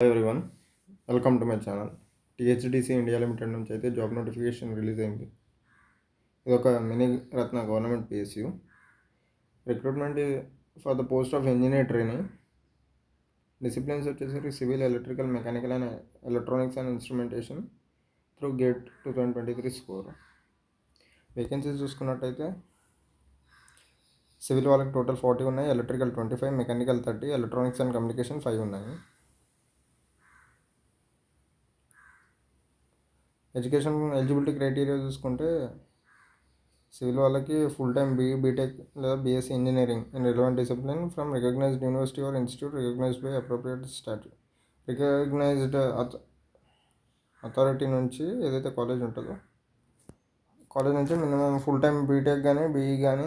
Hi everyone welcome to my channel THDC India limited నుంచి అయితే job notification release అయింది. ఇది ఒక mini Ratna government PSU recruitment for the post of engineer training disciplines వచ్చేసరికి civil electrical mechanical and electronics and instrumentation through GATE two thousand twenty three score vacancies చూసుకున్నట్టయితే civil వాళ్ళకి total forty ఉన్నాయి electrical twenty five mechanical thirty electronics and communication five ఉన్నాయి. Education eligibility criteria చూసుకుంటే civil వాళ్ళకి full time B BTech లేదా BSc engineering and relevant discipline from recognised university or institute recognised by appropriate statute recognised authority నుంచి ఏదైతే college ఉంటుందో college నుంచి minimum full time BTech కానీ BE కానీ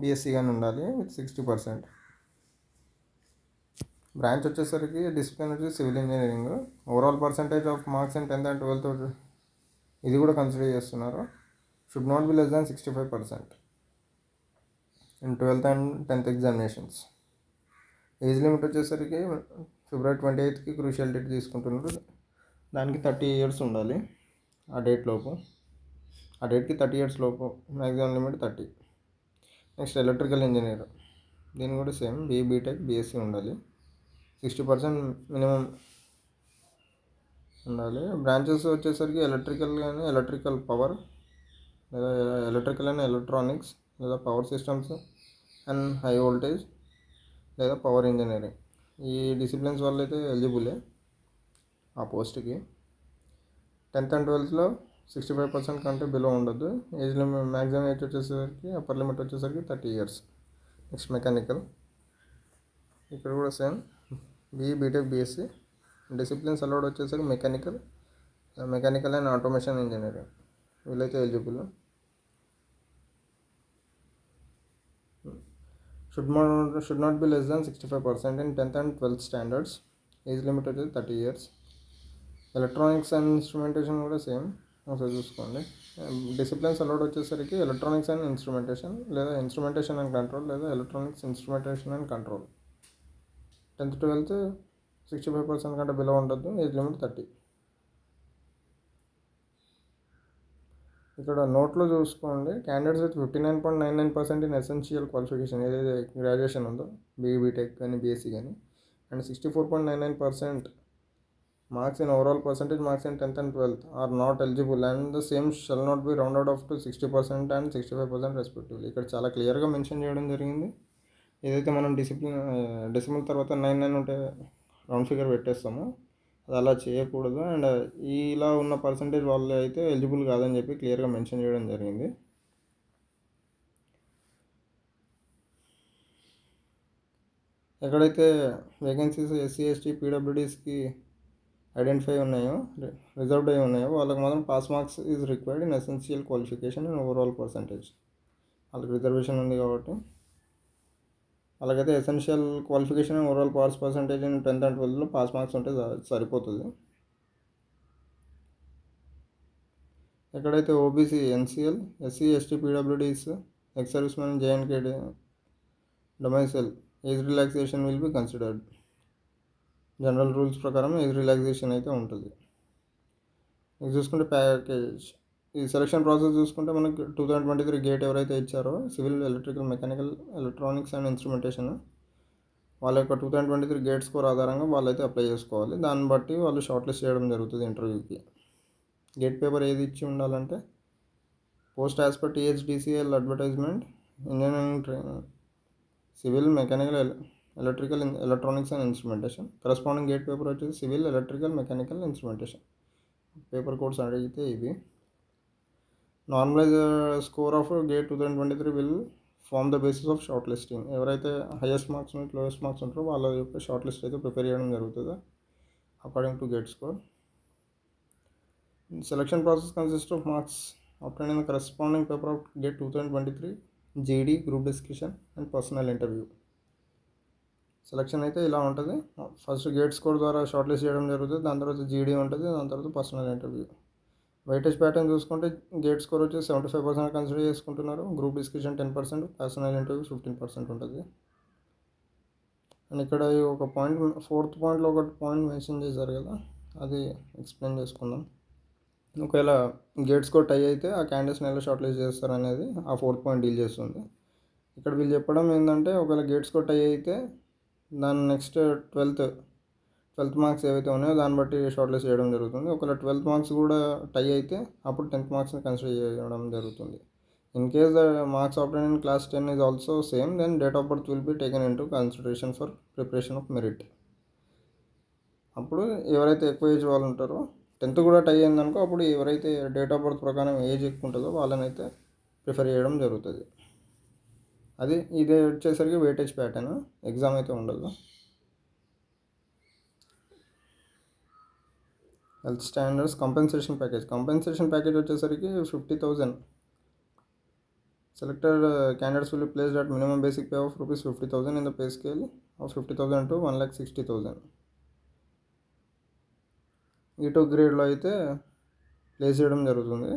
BSc కానీ ఉండాలి విత్ సిక్స్టీ పర్సెంట్. బ్రాంచ్ వచ్చేసరికి డిసిప్లిన్ వచ్చి civil engineering. Overall percentage of marks and tenth and twelfth ఇది కూడా కన్సిడర్ చేస్తున్నారు. Should not be less than sixty five percent in twelfth and tenth examinations age limit వచ్చేసరికి February twenty ఎయిత్కి crucial date తీసుకుంటున్నారు. దానికి thirty years ఉండాలి ఆ date లోపు. ఆ డేట్కి థర్టీ ఇయర్స్ లోపు maximum limit thirty next electrical engineer దీని కూడా సేమ్ బీబీటెక్ బీఎస్సీ ఉండాలి. సిక్స్టీ పర్సెంట్ మినిమం ఉండాలి. బ్రాంచెస్ వచ్చేసరికి ఎలక్ట్రికల్ కానీ ఎలక్ట్రికల్ పవర్ లేదా ఎలక్ట్రికల్ అండ్ ఎలక్ట్రానిక్స్ లేదా power systems and high voltage లేదా పవర్ ఇంజనీరింగ్. ఈ డిసిప్లిన్స్ వల్ల అయితే ఎలిజిబులే ఆ పోస్ట్కి. టెన్త్ అండ్ ట్వెల్త్లో సిక్స్టీ ఫైవ్ పర్సెంట్ కంటే బిలో ఉండొద్దు. ఏజ్ లిమిట్ మ్యాక్సిమం ఏజ్ వచ్చేసరికి అప్పర్ లిమిట్ వచ్చేసరికి థర్టీ ఇయర్స్. Next mechanical. ఇక్కడ కూడా same. BE BTech BSc. Disciplines allowed వచ్చేసరికి mechanical mechanical and automation engineering. వీళ్ళైతే eligible. Should should not be less than sixty five percent in tenth and twelfth standards age limit వచ్చేది thirty years electronics and instrumentation కూడా same ఒకసారి చూసుకోండి. Disciplines allowed వచ్చేసరికి electronics and instrumentation లేదా instrumentation and control లేదా electronics instrumentation and control tenth twelfth sixty five percent కంటే below ఉండొద్దు. Age limit thirty ఇక్కడ నోట్లో చూసుకోండి. Candidates with fifty nine point nine nine percent in essential qualification ఏదైతే graduation ఉందో బీబీటెక్ కానీ బీఎస్సీ కానీ and sixty four point nine nine percent marks in overall percentage marks in tenth and twelfth are not eligible and the same shall not be round out off to sixty percent and sixty five percent respectively ఇక్కడ చాలా క్లియర్గా mention చేయడం జరిగింది. ఏదైతే మనం discipline discipline తర్వాత nine nine ఉంటే round figure పెట్టేస్తాము. అది అలా చేయకూడదు. అండ్ ఇలా ఉన్న పర్సంటేజ్ వాళ్ళు అయితే ఎలిజిబుల్ కాదని చెప్పి క్లియర్గా మెన్షన్ చేయడం జరిగింది. ఎక్కడైతే వేకెన్సీస్ ఎస్సీ ఎస్టీ పీడబ్ల్యూడీస్కి ఐడెంటిఫై ఉన్నాయో రిజర్వ్డ్ అయి ఉన్నాయో వాళ్ళకి మాత్రం pass marks is required in essential qualification and overall percentage వాళ్ళకి రిజర్వేషన్ ఉంది కాబట్టి. అలాగైతే essential qualification overall pass percentage in tenth and ట్వెల్త్లో pass marks ఉంటే సరిపోతుంది. ఎక్కడైతే OBC NCL SC ST PWDs ex service man J and K domicile age relaxation will be considered general rules ప్రకారం age relaxation అయితే ఉంటుంది. ఇది చూసుకుంటే package ఈ selection process చూసుకుంటే మనకి two thousand twenty three GATE ఎవరైతే ఇచ్చారో civil electrical mechanical electronics and instrumentation వాళ్ళ యొక్క two thousand twenty three GATE score ఆధారంగా వాళ్ళైతే అప్లై చేసుకోవాలి. దాన్ని బట్టి వాళ్ళు షార్ట్ లిస్ట్ చేయడం జరుగుతుంది ఇంటర్వ్యూకి గేట్ పేపర్ ఏది ఇచ్చి ఉండాలంటే post as per THDCL advertisement engineering training civil mechanical electrical electronics and instrumentation corresponding GATE paper వచ్చేసి civil electrical mechanical instrumentation paper codes అడిగితే ఇవి. Normalise score of GATE two thousand twenty three will form the basis of short listing. ఎవరైతే highest marks ఉంటే lowest marks ఉంటారో వాళ్ళ యొక్క short list అయితే prepare చేయడం జరుగుతుంది according to GATE score selection process consist of marks obtained responding paper of GATE two thousand twenty three GD group discussion and personal interview selection అయితే ఇలా ఉంటుంది. ఫస్ట్ గేట్ స్కోర్ ద్వారా short list చేయడం జరుగుతుంది. దాని తర్వాత జీడీ ఉంటుంది. దాని తర్వాత పర్సనల్ ఇంటర్వ్యూ వెయిటేజ్ ప్యాటర్న్ చూసుకుంటే గేట్ స్కోర్ వచ్చి సెవెంటీ ఫైవ్ పర్సెంట్ కన్సిడర్ చేసుకుంటున్నారు. Group discussion ten percent personal interview fifteen percent ఉంటుంది. అండ్ ఇక్కడ ఒక పాయింట్ ఫోర్త్ పాయింట్లో ఒక పాయింట్ మెన్షన్ చేశారు కదా అది ఎక్స్ప్లెయిన్ చేసుకుందాం. ఒకవేళ గేట్స్ కూడా టై అయితే ఆ క్యాండిడేట్స్ని ఎలా షార్ట్ లిస్ట్ చేస్తారు అనేది ఆ ఫోర్త్ పాయింట్ డీల్ చేస్తుంది. ఇక్కడ వీళ్ళు చెప్పడం ఏంటంటే ఒకవేళ గేట్స్ కూడా టై అయితే దాని నెక్స్ట్ ట్వెల్త్ ట్వెల్త్ మార్క్స్ ఏవైతే ఉన్నాయో దాన్ని బట్టి షార్ట్ లిస్ట్ చేయడం జరుగుతుంది. ఒకవేళ ట్వెల్త్ మార్క్స్ కూడా టై అయితే అప్పుడు టెన్త్ మార్క్స్ని కన్సిడర్ చేయడం జరుగుతుంది. In case the marks obtained in class ten is also same then date of birth will be taken into consideration for preparation of merit అప్పుడు ఎవరైతే ఎక్కువ ఏజ్ వాళ్ళు ఉంటారో టెన్త్ కూడా టై అయిందనుకో అప్పుడు ఎవరైతే డేట్ ఆఫ్ బర్త్ ప్రకారం ఏజ్ ఎక్కువ ఉంటుందో వాళ్ళని అయితే ప్రిఫర్ చేయడం జరుగుతుంది. అది ఇదే వచ్చేసరికి వెయిటేజ్ ప్యాటర్న్ ఎగ్జామ్ అయితే ఉండదు. Health standards compensation package. Compensation package వచ్చేసరికి fifty thousand selected candidates will place at minimum basic pay of rupees fifty thousand in the pay scale of fifty thousand to one lakh sixty thousand E two గ్రేడ్లో అయితే place చేయడం జరుగుతుంది.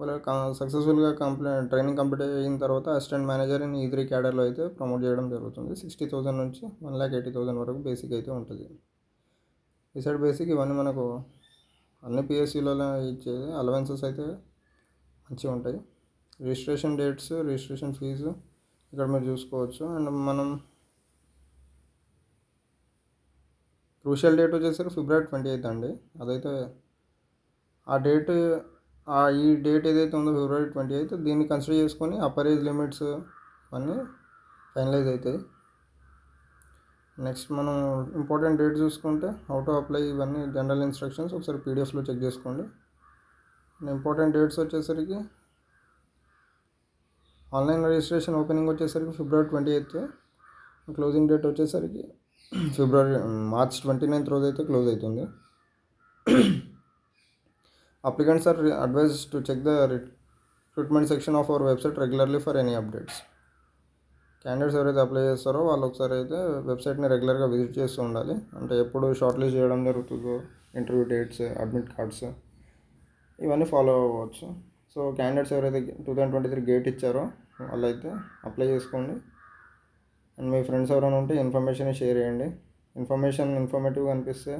వాళ్ళ సక్సెస్ఫుల్గా కంప్లీ training complete అయిన తర్వాత assistant manager in E three క్యాడర్లో అయితే promote చేయడం జరుగుతుంది. సిక్స్టీ థౌసండ్ నుంచి వన్ ల్యాక్ ఎయిటీ థౌసండ్ వరకు బేసిక్ అయితే ఉంటుంది. ఈ సైడ్ బేసిక్ ఇవన్నీ మనకు అన్ని పిఎస్సీలలో ఇచ్చేది. అలవెన్సెస్ అయితే మంచిగా ఉంటాయి. రిజిస్ట్రేషన్ డేట్స్ రిజిస్ట్రేషన్ ఫీజు ఇక్కడ మీరు చూసుకోవచ్చు. అండ్ మనం క్రూషియల్ డేట్ వచ్చేసరికి ఫిబ్రవరి ట్వంటీ ఎయిత్ అండి. అదైతే ఆ డేట్ ఆ ఈ డేట్ ఏదైతే ఉందో ఫిబ్రవరి ట్వంటీ ఎయిత్ దీన్ని కన్సిడర్ చేసుకొని అప్పర్ ఏజ్ లిమిట్స్ అన్నీ ఫైనలైజ్ అవుతాయి. నెక్స్ట్ మనం ఇంపార్టెంట్ డేట్ చూసుకుంటే హౌ టు అప్లై ఇవన్నీ జనరల్ ఇన్స్ట్రక్షన్స్ ఒకసారి పీడిఎఫ్లో చెక్ చేసుకోండి. ఇంపార్టెంట్ డేట్స్ వచ్చేసరికి ఆన్లైన్ రిజిస్ట్రేషన్ ఓపెనింగ్ వచ్చేసరికి February twenty eighth closing date వచ్చేసరికి ఫిబ్రవరి మార్చ్ ట్వంటీ నైన్త్ రోజు అయితే క్లోజ్ అవుతుంది applicants are advised to check the recruitment section of our website regularly for any updates candidates ఎవరైతే apply చేస్తారో వాళ్ళు ఒకసారి అయితే వెబ్సైట్ని రెగ్యులర్గా విజిట్ చేస్తూ ఉండాలి. అంటే ఎప్పుడు షార్ట్ లిస్ట్ చేయడం జరుగుతుందో ఇంటర్వ్యూ డేట్స్ అడ్మిట్ కార్డ్స్ ఇవన్నీ ఫాలో అవ్వచ్చు. సో క్యాండిడేట్స్ ఎవరైతే two thousand twenty three GATE ఇచ్చారో వాళ్ళైతే అప్లై చేసుకోండి. అండ్ మీ ఫ్రెండ్స్ ఎవరైనా ఉంటే ఇన్ఫర్మేషన్ షేర్ చేయండి. ఇన్ఫర్మేషన్ ఇన్ఫర్మేటివ్గా అనిపిస్తే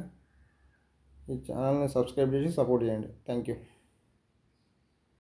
ఈ ఛానల్ని సబ్స్క్రైబ్ చేసి సపోర్ట్ చేయండి. Thank you